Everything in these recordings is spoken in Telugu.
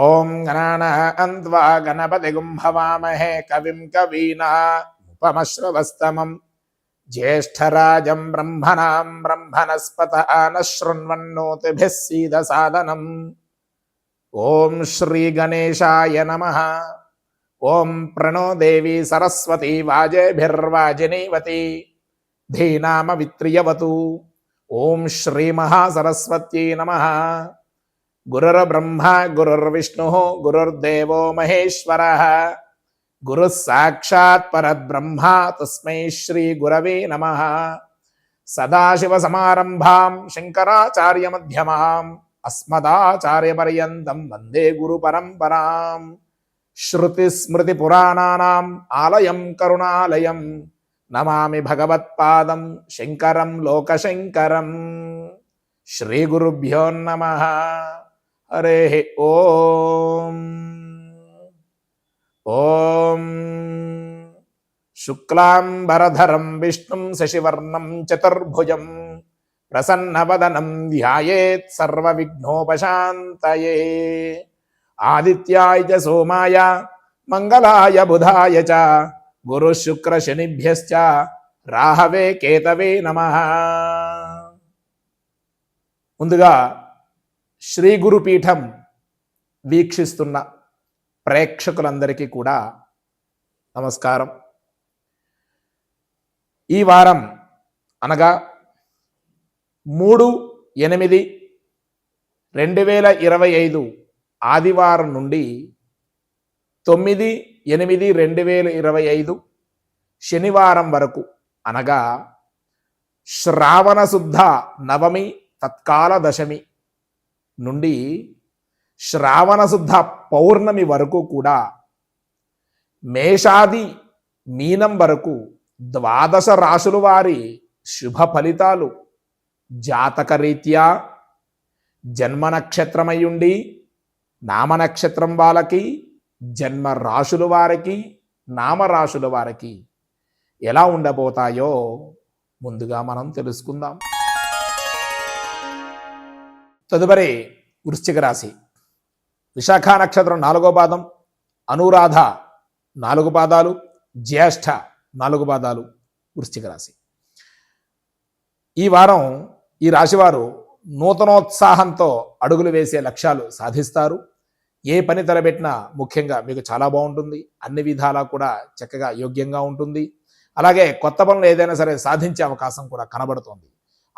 ఓం గణాన గణానాన్వా గణపతి గుంభవామహే కవిం కవీనా ఉపమశ్రవస్తమం. జ్యేష్ఠరాజం బ్రహ్మణాం బ్రహ్మణస్పత నశృణ్వన్నోతిభిः సీదసాదనం. ఓం శ్రీ గణేశాయ నమ. ఓం ప్రణో దేవి సరస్వతి వాజేభిర్వాజినీవతి. ధీనామ విత్రియవతు ఓం శ్రీ మహాసరస్వత్యై నమ. గురుర్బ్రహ్మ గురుర్విష్ణు గురుర్దేవో మహేశ్వర గురు సాక్షాత్ పరబ్రహ్మ తస్మై శ్రీ గురవే నమ సదాశివ సమారంభాం శంకరాచార్య మధ్యమాం అస్మదాచార్య పర్యంతం వందే గురు పరంపరాం శృతి స్మృతి పురాణానాం ఆలయం కరుణాలయం నమామి భగవత్పాదం శంకరం లోకశంకరం శ్రీ గురుభ్యో నమ హరే ఓం. ఓం. శుక్లాంబరధరం విష్ణుం శశివర్ణం చతుర్భుజం ప్రసన్నవదనం ధ్యాయేత్ సర్వవిఘ్నోపశాంతయే. ఆదిత్యాయ చ సోమాయ మంగళాయ బుధాయ చ గురు శుక్ర శనిభ్యశ్చ రాహవే కేతవే నమః. ముందుగా శ్రీ గురుపీఠం వీక్షిస్తున్న ప్రేక్షకులందరికీ కూడా నమస్కారం. ఈ వారం అనగా మూడు ఎనిమిది రెండు వేల ఇరవై ఐదు ఆదివారం నుండి తొమ్మిది ఎనిమిది రెండు వేల ఇరవై ఐదు శనివారం వరకు అనగా శ్రావణ శుద్ధ నవమి తత్కాల దశమి నుండి శ్రావణశుద్ధ పౌర్ణమి వరకు కూడా మేషాది మీనం వరకు ద్వాదశ రాశుల వారి శుభ ఫలితాలు జాతకరీత్యా జన్మ నక్షత్రమయ్యుండి నామ నక్షత్రం వాళ్ళకి జన్మ రాశుల వారికి నామరాశుల వారికి ఎలా ఉండబోతాయో ముందుగా మనం తెలుసుకుందాం. తదుపరి వృశ్చిక రాశి. విశాఖ నక్షత్రం నాలుగో పాదం అనురాధ నాలుగు పాదాలు జ్యేష్ఠ నాలుగు పాదాలు వృశ్చిక రాశి. ఈ వారం ఈ రాశివారు నూతనోత్సాహంతో అడుగులు వేసే లక్ష్యాలు సాధిస్తారు. ఏ పని తలబెట్టినా ముఖ్యంగా మీకు చాలా బాగుంటుంది. అన్ని విధాలా కూడా చక్కగా యోగ్యంగా ఉంటుంది. అలాగే కొత్త పనులు ఏదైనా సరే సాధించే అవకాశం కూడా కనబడుతుంది.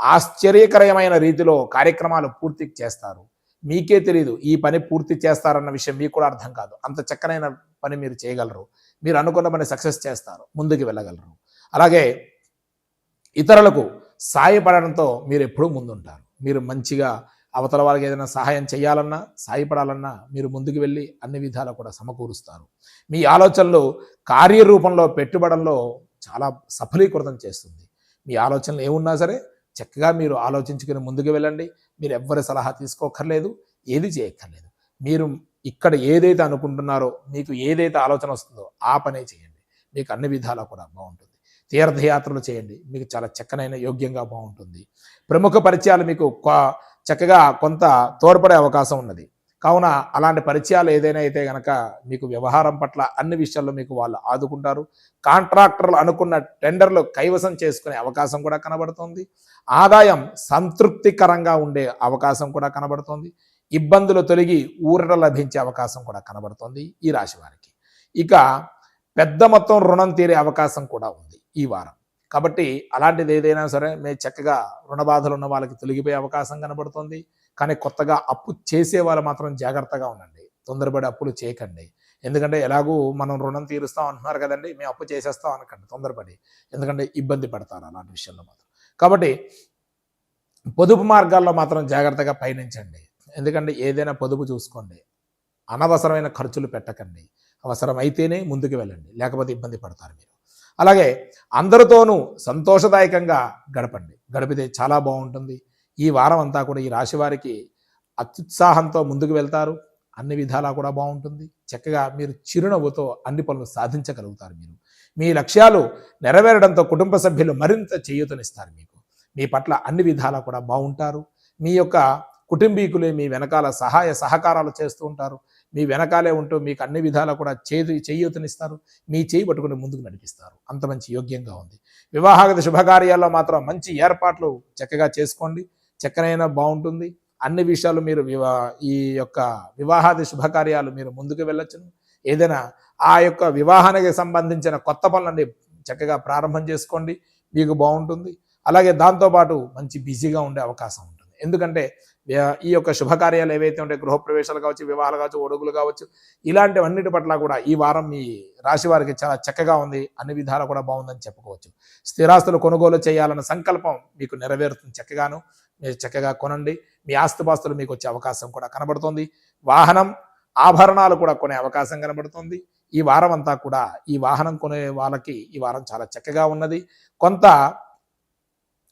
ఆశ్చర్యకరమైన రీతిలో కార్యక్రమాలు పూర్తి చేస్తారు. మీకే తెలియదు ఈ పని పూర్తి చేస్తారన్న విషయం మీకు కూడా అర్థం కాదు. అంత చక్కనైన పని మీరు చేయగలరు. మీరు అనుకున్న పని సక్సెస్ చేస్తారు. ముందుకు వెళ్ళగలరు. అలాగే ఇతరులకు సాయపడడంతో మీరు ఎప్పుడూ ముందుంటారు. మీరు మంచిగా అవతల వాళ్ళకి ఏదైనా సహాయం చేయాలన్నా సాయపడాలన్నా మీరు ముందుకు వెళ్ళి అన్ని విధాలు కూడా సమకూరుస్తారు. మీ ఆలోచనలు కార్యరూపంలో పెట్టుబడంలో చాలా సఫలీకృతం చేస్తుంది. మీ ఆలోచనలు ఏమున్నా సరే చక్కగా మీరు ఆలోచించుకుని ముందుకు వెళ్ళండి. మీరు ఎవ్వరి సలహా తీసుకోకర్లేదు ఏది చేయక్కర్లేదు. మీరు ఇక్కడ ఏదైతే అనుకుంటున్నారో మీకు ఏదైతే ఆలోచన వస్తుందో ఆ పనే చేయండి. మీకు అన్ని విధాలా కూడా బాగుంటుంది. తీర్థయాత్రలు చేయండి. మీకు చాలా చక్కనైన యోగ్యంగా బాగుంటుంది. ప్రముఖ పరిచయాలు మీకు చక్కగా కొంత తోడ్పడే అవకాశం ఉన్నది. కావున అలాంటి పరిచయాలు ఏదైనా అయితే కనుక మీకు వ్యవహారం పట్ల అన్ని విషయాల్లో మీకు వాళ్ళు ఆదుకుంటారు. కాంట్రాక్టర్లు అనుకున్న టెండర్లు కైవసం చేసుకునే అవకాశం కూడా కనబడుతుంది. ఆదాయం సంతృప్తికరంగా ఉండే అవకాశం కూడా కనబడుతుంది. ఇబ్బందులు తొలగి ఊరట లభించే అవకాశం కూడా కనబడుతుంది ఈ రాశి వారికి. ఇక పెద్ద మొత్తం రుణం తీరే అవకాశం కూడా ఉంది ఈ వారం. కాబట్టి అలాంటిది ఏదైనా సరే మేము చక్కగా రుణ బాధలు ఉన్న వాళ్ళకి తొలగిపోయే అవకాశం కనబడుతుంది. కానీ కొత్తగా అప్పు చేసే వాళ్ళు మాత్రం జాగ్రత్తగా ఉండండి. తొందరపడి అప్పులు చేయకండి. ఎందుకంటే ఎలాగూ మనం రుణం తీరుస్తాం అంటున్నారు కదండి మేము అప్పు చేసేస్తాం అనకండి తొందరపడి. ఎందుకంటే ఇబ్బంది పడతారు అలాంటి విషయంలో మాత్రం. కాబట్టి పొదుపు మార్గాల్లో మాత్రం జాగ్రత్తగా పయనించండి. ఎందుకంటే ఏదైనా పొదుపు చూసుకోండి. అనవసరమైన ఖర్చులు పెట్టకండి. అవసరం అయితేనే ముందుకు వెళ్ళండి. లేకపోతే ఇబ్బంది పడతారు మీరు. అలాగే అందరితోనూ సంతోషదాయకంగా గడపండి. గడిపితే చాలా బాగుంటుంది. ఈ వారం అంతా కూడా ఈ రాశి వారికి అత్యుత్సాహంతో ముందుకు వెళ్తారు. అన్ని విధాలా కూడా బాగుంటుంది. చక్కగా మీరు చిరునవ్వుతో అన్ని పనులు సాధించగలుగుతారు మీరు. మీ లక్ష్యాలు నెరవేరడంతో కుటుంబ సభ్యులు మరింత చేయూతనిస్తారు మీకు. మీ పట్ల అన్ని విధాలా కూడా బాగుంటారు. మీ యొక్క కుటుంబీకులే మీ వెనకాల సహాయ సహకారాలు చేస్తూ ఉంటారు. మీ వెనకాలే ఉంటూ మీకు అన్ని విధాలా కూడా చేతి చేయూతనిస్తారు. మీ చేయి పట్టుకుని ముందుకు నడిపిస్తారు. అంత మంచి యోగ్యంగా ఉంది. వివాహాగత శుభకార్యాల్లో మాత్రం మంచి ఏర్పాట్లు చక్కగా చేసుకోండి. చక్కనైనా బాగుంటుంది. అన్ని విషయాలు మీరు వివా ఈ యొక్క వివాహాది శుభకార్యాలు మీరు ముందుకు వెళ్ళొచ్చును. ఏదైనా ఆ యొక్క వివాహానికి సంబంధించిన కొత్త పనులన్నీ చక్కగా ప్రారంభం చేసుకోండి. మీకు బాగుంటుంది. అలాగే దాంతోపాటు మంచి బిజీగా ఉండే అవకాశం ఉంటుంది. ఎందుకంటే ఈ యొక్క శుభకార్యాలు ఏవైతే ఉంటాయి గృహప్రవేశాలు కావచ్చు వివాహాలు కావచ్చు ఒడుగులు కావచ్చు ఇలాంటివన్నిటి పట్ల కూడా ఈ వారం మీ రాశి వారికి చాలా చక్కగా ఉంది. అన్ని విధాలు కూడా బాగుందని చెప్పుకోవచ్చు. స్థిరాస్తులు కొనుగోలు చేయాలన్న సంకల్పం మీకు నెరవేరుతుంది చక్కగాను. మీరు చక్కగా కొనండి. మీ ఆస్తుపాస్తులు మీకు వచ్చే అవకాశం కూడా కనబడుతుంది. వాహనం ఆభరణాలు కూడా కొనే అవకాశం కనబడుతుంది. ఈ వారం అంతా కూడా ఈ వాహనం కొనే వాళ్ళకి ఈ వారం చాలా చక్కగా ఉన్నది. కొంత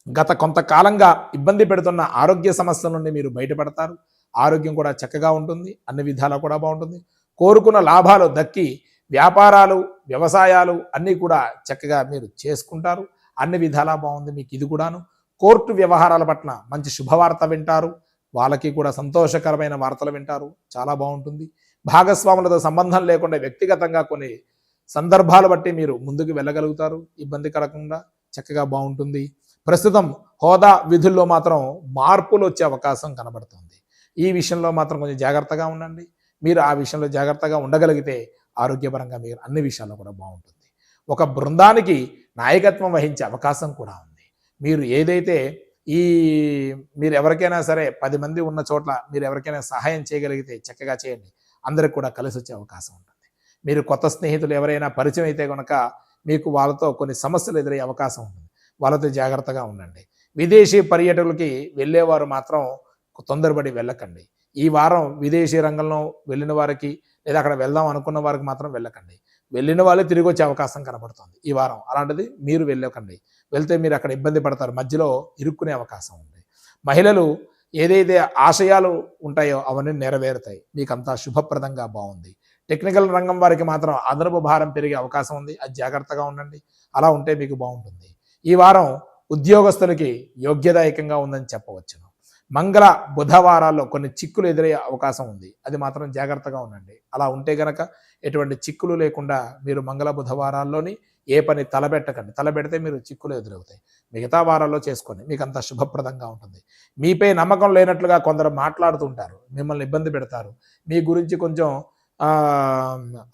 గత కొంతకాలంగా ఇబ్బంది పెడుతున్న ఆరోగ్య సమస్యల నుండి మీరు బయటపడతారు. ఆరోగ్యం కూడా చక్కగా ఉంటుంది. అన్ని విధాలా కూడా బాగుంటుంది. కోరుకున్న లాభాలు దక్కి వ్యాపారాలు వ్యవసాయాలు అన్నీ కూడా చక్కగా మీరు చేసుకుంటారు. అన్ని విధాలా బాగుంది మీకు ఇది కూడాను. కోర్టు వ్యవహారాల పట్ల మంచి శుభవార్త వింటారు. వాళ్ళకి కూడా సంతోషకరమైన వార్తలు వింటారు. చాలా బాగుంటుంది. భాగస్వాములతో సంబంధం లేకుండా వ్యక్తిగతంగా కొన్ని సందర్భాలు బట్టి మీరు ముందుకు వెళ్ళగలుగుతారు. ఇబ్బంది కలగకుండా చక్కగా బాగుంటుంది. ప్రస్తుతం హోదా విధుల్లో మాత్రం మార్పులు వచ్చే అవకాశం కనబడుతుంది. ఈ విషయంలో మాత్రం కొంచెం జాగ్రత్తగా ఉండండి. మీరు ఆ విషయంలో జాగ్రత్తగా ఉండగలిగితే ఆరోగ్యపరంగా మీరు అన్ని విషయాల్లో కూడా బాగుంటుంది. ఒక బృందానికి నాయకత్వం వహించే అవకాశం కూడా ఉంది. మీరు ఏదైతే ఈ మీరు ఎవరికైనా సరే పది మంది ఉన్న చోట్ల మీరు ఎవరికైనా సహాయం చేయగలిగితే చక్కగా చేయండి. అందరికి కూడా కలిసి వచ్చే అవకాశం ఉంటుంది. మీరు కొత్త స్నేహితులు ఎవరైనా పరిచయం అయితే కనుక మీకు వాళ్ళతో కొన్ని సమస్యలు ఎదురయ్యే అవకాశం ఉంటుంది. వాళ్ళతో జాగ్రత్తగా ఉండండి. విదేశీ పర్యటకులకి వెళ్ళేవారు మాత్రం తొందరపడి వెళ్ళకండి. ఈ వారం విదేశీ రంగంలో వెళ్ళిన వారికి లేదా అక్కడ వెళ్దాం అనుకున్న వారికి మాత్రం వెళ్ళకండి. వెళ్ళిన వాళ్ళే తిరిగి వచ్చే అవకాశం కనబడుతుంది ఈ వారం. అలాంటిది మీరు వెళ్ళకండి. వెళ్తే మీరు అక్కడ ఇబ్బంది పడతారు. మధ్యలో ఇరుక్కునే అవకాశం ఉంది. మహిళలు ఏదైతే ఆశయాలు ఉంటాయో అవన్నీ నెరవేరుతాయి. మీకు అంతా శుభప్రదంగా బాగుంది. టెక్నికల్ రంగం వారికి మాత్రం అదనపు భారం పెరిగే అవకాశం ఉంది. అది జాగ్రత్తగా ఉండండి. అలా ఉంటే మీకు బాగుంటుంది. ఈ వారం ఉద్యోగస్తులకి యోగ్యదాయకంగా ఉందని చెప్పవచ్చును. మంగళ బుధవారాల్లో కొన్ని చిక్కులు ఎదురయ్యే అవకాశం ఉంది. అది మాత్రం జాగ్రత్తగా ఉండండి. అలా ఉంటే గనక ఎటువంటి చిక్కులు లేకుండా మీరు మంగళ బుధవారాల్లోని ఏ పని తలబెట్టకండి తలబెడితే మీరు చిక్కులు ఎదురవుతాయి. మిగతా వారాల్లో చేసుకోండి. మీకు అంత శుభప్రదంగా ఉంటుంది. మీపై నమ్మకం లేనట్లుగా కొందరు మాట్లాడుతుంటారు మిమ్మల్ని ఇబ్బంది పెడతారు. మీ గురించి కొంచెం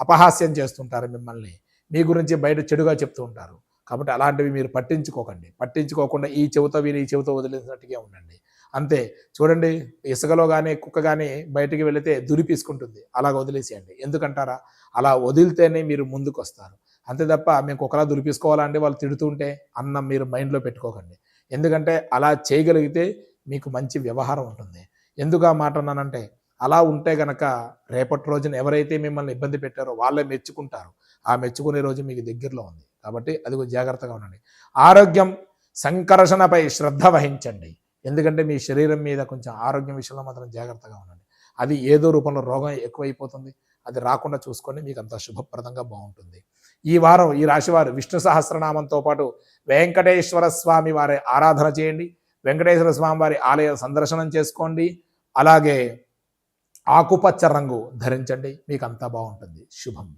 అపహాస్యం చేస్తుంటారు మిమ్మల్ని. మీ గురించి బయట చెడుగా చెప్తూ ఉంటారు. కాబట్టి అలాంటివి మీరు పట్టించుకోకండి. పట్టించుకోకుండా ఈ చెవితో వీని ఈ చెవితో వదిలేసినట్టుగా ఉండండి. అంతే. చూడండి ఇసుకలో కానీ కుక్క కానీ బయటికి వెళితే దురిపీసుకుంటుంది. అలాగ వదిలేసేయండి. ఎందుకంటారా? అలా వదిలితేనే మీరు ముందుకు వస్తారు అంతే తప్ప మేము కుక్కలా దురిపీసుకోవాలంటే వాళ్ళు తిడుతుంటే? అన్నం మీరు మైండ్లో పెట్టుకోకండి. ఎందుకంటే అలా చేయగలిగితే మీకు మంచి వ్యవహారం ఉంటుంది. ఎందుకు ఆ మాట అన్నానంటే అలా ఉంటే గనక రేపటి రోజున ఎవరైతే మిమ్మల్ని ఇబ్బంది పెట్టారో వాళ్ళే మెచ్చుకుంటారు. ఆ మెచ్చుకునే రోజు మీకు దగ్గరలో ఉంది. కాబట్టి అది కొంచెం జాగ్రత్తగా ఉండండి. ఆరోగ్యం సంకర్షణపై శ్రద్ధ వహించండి. ఎందుకంటే మీ శరీరం మీద కొంచెం ఆరోగ్యం విషయంలో మాత్రం జాగ్రత్తగా ఉండండి. అది ఏదో రూపంలో రోగం ఎక్కువైపోతుంది. అది రాకుండా చూసుకొని మీకు అంత శుభప్రదంగా బాగుంటుంది. ఈ వారం ఈ రాశివారు విష్ణు సహస్రనామంతో పాటు వెంకటేశ్వర స్వామి వారి ఆరాధన చేయండి. వెంకటేశ్వర స్వామి వారి ఆలయ సందర్శనం చేసుకోండి. అలాగే ఆకుపచ్చ రంగు ధరించండి. మీకు అంతా బాగుంటుంది. శుభం.